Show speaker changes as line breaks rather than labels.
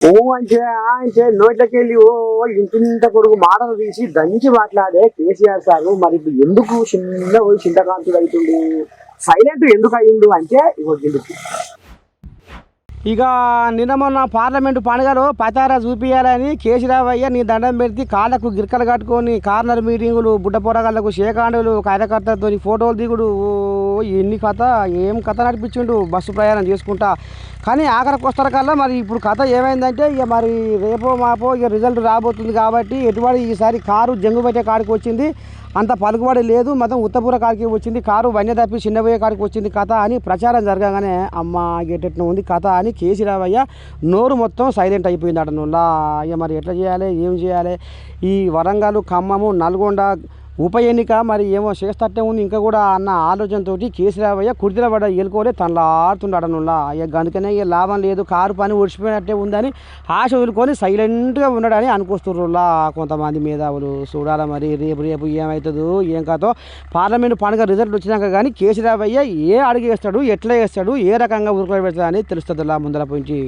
ఓ అంటే ఆ అంటే నోట్లకి వెళ్ళి ఓ ఇంటింత కొడుకు మాటలు తీసి దంచి మాట్లాడే కేసీఆర్ సార్. మరి ఎందుకు చిన్న పోయి చింతకాంతుడు అవుతుండు? సైలెంట్ ఎందుకు అయ్యిండు అంటే ఇగో
ఇక నిన్న మొన్న పార్లమెంటు పండుగలో పతారా చూపియాలని కేసీరావయ్య నీ దండం పెడితే కాళ్ళకు గిరికలు కట్టుకొని కార్నర్ మీటింగులు బుడ్డ పొరగాళ్ళకు షేకాండులు కార్యకర్తలతో ఫోటోలు దిగుడు. ఎన్ని కథ ఏం కథ నడిపించిండు బస్సు ప్రయాణం చేసుకుంటా. కానీ ఆఖరికి వస్తారు కల్లా మరి ఇప్పుడు కథ ఏమైందంటే ఇక మరి రేపో మాపో ఇక రిజల్ట్ రాబోతుంది కాబట్టి ఎటువంటి ఈసారి కారు జంగు పెట్టే కాడికి వచ్చింది. అంత పలుకుబడి లేదు మొత్తం ఉత్తపూర కాడికి వచ్చింది కారు వన్య తప్పి చిన్నపోయే కాడికి వచ్చింది కథ అని ప్రచారం జరగగానే అమ్మ గెట్టెట్న ఉంది కథ అని కేసీరావయ్య నోరు మొత్తం సైలెంట్ అయిపోయింది అట నువ్వులా ఇక మరి ఎట్లా చేయాలి ఏం చేయాలి? ఈ వరంగల్ ఖమ్మము నల్గొండ ఉప ఎన్నిక మరి ఏమో చేస్తట్టే ఉంది. ఇంకా కూడా అన్న ఆలోచనతో కేసీరావయ్య కుర్తిల పడ ఎలుకోలే తనలాడుతున్నాడు నువ్వులా ఇక అందుకనే ఇక లాభం లేదు. కారు పని ఒడిచిపోయినట్టే ఉందని ఆశ వదులుకొని సైలెంట్గా ఉన్నాడని అనుకొస్తుర్రులా కొంతమంది మేధావులు. చూడాలి మరి రేపు రేపు ఏమవుతుందో ఏం కాదో. పార్లమెంట్ పండుగ రిజల్ట్ వచ్చినాక కానీ కేసీరావయ్య ఏ అడుగు వేస్తాడు ఎట్లా వేస్తాడు ఏ రకంగా ఉరుకులు పెడతాడు అని తెలుస్తుందిలా ముందర పోయించి.